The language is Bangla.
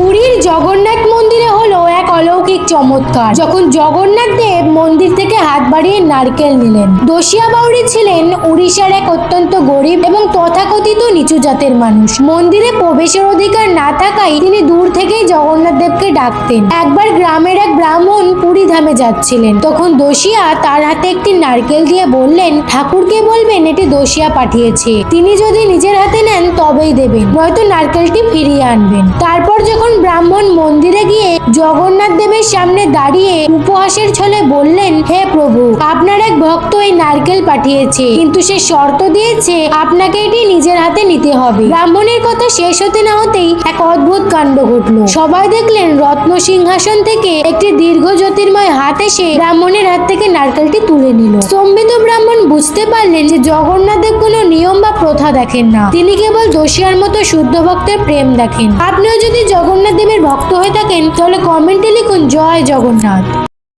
পুরীর জগন্নাথ মন্দিরে হলো এক অলৌকিক চমৎকার। যখন জগন্নাথ দেব মন্দির থেকে হাত বাড়িয়ে নারকেল নিলেন, দোষিয়া বাউরি ছিলেন উড়িষ্যার এক অত্যন্ত গরিব এবং তথাকথিত নিচু জাতের মানুষ। মন্দিরে প্রবেশের অধিকার না থাকায় তিনি দূর থেকেই জগন্নাথ দেবকে ডাকতেন। একবার গ্রামের এক ব্রাহ্মণ পুরী ধামে যাচ্ছিলেন। তখন দোষিয়া তার হাতে একটি নারকেল দিয়ে বললেন, ঠাকুরকে বলবেন এটি দোষিয়া পাঠিয়েছে। তিনি যদি নিজের হাতে তবেই দেবেন। নয়তো নারকেলটি ফিরিয়ে আনবেন। তারপর যখন ব্রাহ্মণ মন্দিরে গিয়ে জগন্নাথ দেবের সামনে দাঁড়িয়ে উপহাসের ছলে বললেন, হে প্রভু, আপনার এক ভক্ত এই নারকেল পাঠিয়েছে, কিন্তু সে শর্ত দিয়েছে আপনাকে এটি নিজের হাতে নিতে হবে। ব্রাহ্মণের কথা শেষ হতে না হতেই এক অদ্ভুত কাণ্ড ঘটলো। সবাই দেখলেন, রত্ন সিংহাসন থেকে একটি দীর্ঘ জ্যোতির্ময় হাত এসে ব্রাহ্মণের হাত থেকে নারকেলটি তুলে নিল। স্তম্ভিত ব্রাহ্মণ বুঝতে পারলেন যে জগন্নাথ দেব কোনো নিয়ম বা প্রথা দেখেন না। তিনি কেবল দোষিয়ার মতো শুদ্ধ ভক্তের প্রেম দেখেন। আপনিও যদি জগন্নাথ দেবের ভক্ত হয়ে থাকেন, তাহলে কমেন্টে লিখুন, জয় জগন্নাথ।